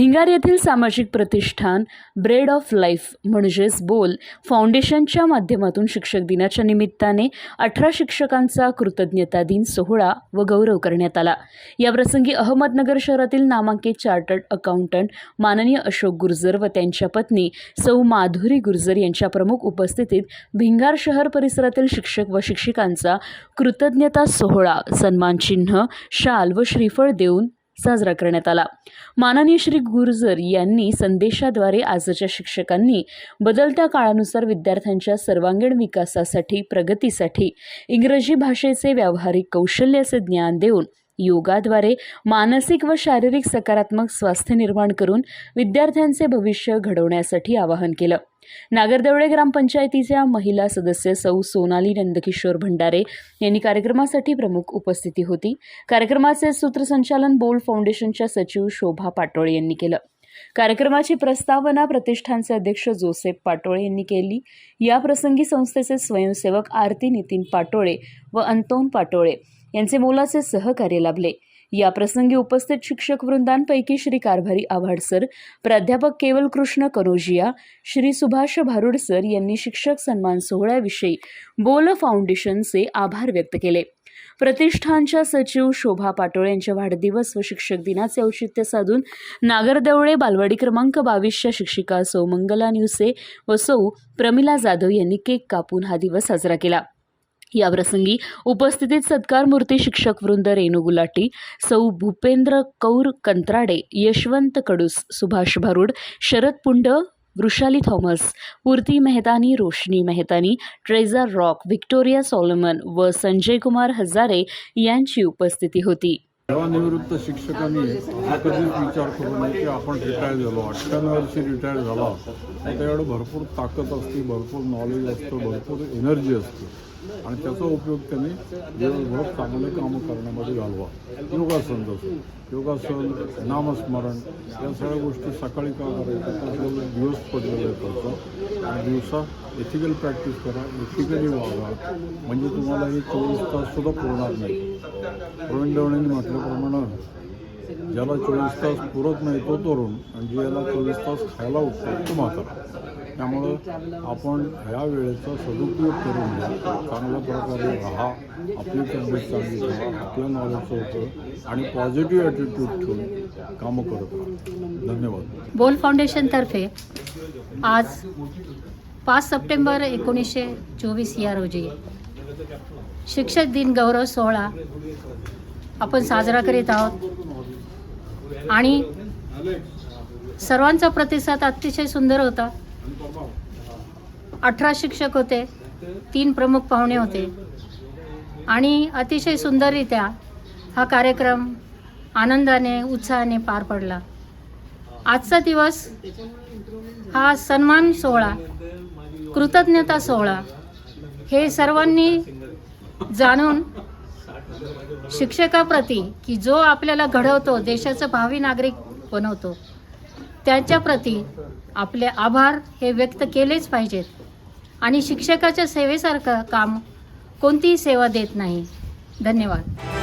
भिंगार येथील सामाजिक प्रतिष्ठान bread of life म्हणजेच बोल फाउंडेशनच्या माध्यमातून शिक्षक दिनाच्या निमित्ताने अठरा शिक्षकांचा कृतज्ञता दिन सोहळा व गौरव करण्यात आला. याप्रसंगी अहमदनगर शहरातील नामांकित चार्टर्ड अकाउंटंट माननीय अशोक गुर्जर व त्यांच्या पत्नी सौ माधुरी गुर्जर यांच्या प्रमुख उपस्थितीत भिंगार शहर परिसरातील शिक्षक व शिक्षिकांचा कृतज्ञता सोहळा सन्मानचिन्ह शाल व श्रीफळ देऊन साजरा करण्यात आला. माननीय श्री गुर्जर यांनी संदेशाद्वारे आजच्या शिक्षकांनी बदलत्या काळानुसार विद्यार्थ्यांच्या सर्वांगीण विकासासाठी प्रगतीसाठी इंग्रजी भाषेचे व्यावहारिक कौशल्याचे ज्ञान देऊन योगाद्वारे मानसिक व शारीरिक सकारात्मक स्वास्थ्य निर्माण करून विद्यार्थ्यांचे भविष्य घडवण्यासाठी आवाहन केलं. नागरदेवळे ग्रामपंचायतीच्या महिला सदस्य सौ सोनाली नंदकिशोर भंडारे यांनी कार्यक्रमासाठी प्रमुख उपस्थिती होती. कार्यक्रमाचे सूत्रसंचालन बोल फाउंडेशनच्या सचिव शोभा पाटोळे यांनी केलं. कार्यक्रमाची प्रस्तावना प्रतिष्ठानचे अध्यक्ष जोसेफ पाटोळे यांनी केली. या प्रसंगी संस्थेचे स्वयंसेवक आरती नितीन पाटोळे व अंतोन पाटोळे यांचे मोलाचे सहकार्य लाभले. या प्रसंगी उपस्थित शिक्षक वृंदांपैकी श्री कारभारी आव्हाड सर प्राध्यापक केवल कृष्ण कनोजिया श्री सुभाष भारुड सर यांनी शिक्षक सन्मान सोहळ्याविषयी बोल फाउंडेशनचे आभार व्यक्त केले. प्रतिष्ठानच्या सचिव शोभा पाटोळे यांच्या वाढदिवस व शिक्षक दिनाचे औचित्य साधून नागरदेवळे बालवाडी क्रमांक बावीसच्या शिक्षिका सौ मंगला न्यूसे व सौ प्रमिला जाधव यांनी केक कापून हा दिवस साजरा केला. याप्रसंगी उपस्थितीत सत्कार मूर्ती शिक्षक वृंद रेणू गुलाटी सौ Bhupendra Kaur Kantrade Yashwant Kadus Subhash Bharud Sharad Pund Vrushali Thomas Purti Mehtani Roshni Mehtani Treasure Rock Victoria Solomon व संजय कुमार हजारे यांची उपस्थिती होती. सेवानिवृत्त शिक्षकांनी हा कधीच विचार करू नये की आपण रिटायर झालो. अठ्ठ्याण्णव वर्षी रिटायर झाला. त्याच्याकडे भरपूर ताकद असते भरपूर नॉलेज असतं भरपूर एनर्जी असते. आणि त्याचा उपयोग त्यांनी दिवसभर चांगले कामं करण्यामध्ये घालवा. योगासन जसं. योगासन नामस्मरण या सगळ्या गोष्टी सकाळी का करायच्या? त्याच्यावर दिवस पडलेले त्याचा. आणि दिवसा एथिकल प्रॅक्टिस करा एथिकली वागा म्हणजे तुम्हाला हे चोवीस ताससुद्धा पुरणार नाही. प्रवीण देवणेंनी म्हटल्याप्रमाणे ज्याला चोवीस तास पुरत नाही तो तरुण आणि ज्याला चोवीस तास खायला उठतो तो म्हातारा. त्यामुळं आपण ह्या वेळेचा सदुपयोग करून घ्या. चांगल्या प्रकारे राहा. आपली तब्येत चांगली ठेवा आपलं नॉलेजचं होतं. आणि पॉझिटिव्ह ॲटिट्यूड ठेवून कामं करत राहा. धन्यवाद. बोल फाउंडेशनतर्फे आज पाच सप्टेंबर एकोणीसशे चोवीस या रोजी. शिक्षक दिन गौरव सोहळा आपण साजरा करीत आहोत. आणि सर्वांचा प्रतिसाद अतिशय सुंदर होता. अठरा शिक्षक होते तीन प्रमुख पाहुणे होते. आणि अतिशय सुंदररित्या हा कार्यक्रम आनंदाने उत्साहाने पार पडला. आजचा दिवस हा सन्मान सोहळा कृतज्ञता सोहळा हे सर्वांनी जाणून शिक्षकाप्रती की जो आपल्याला घडवतो देशाचं भावी नागरिक बनवतो त्याच्याप्रती आपले आभार हे व्यक्त केलेच पाहिजेत. आणि शिक्षकाच्या सेवेसारखं काम कोणतीही सेवा देत नाही. धन्यवाद.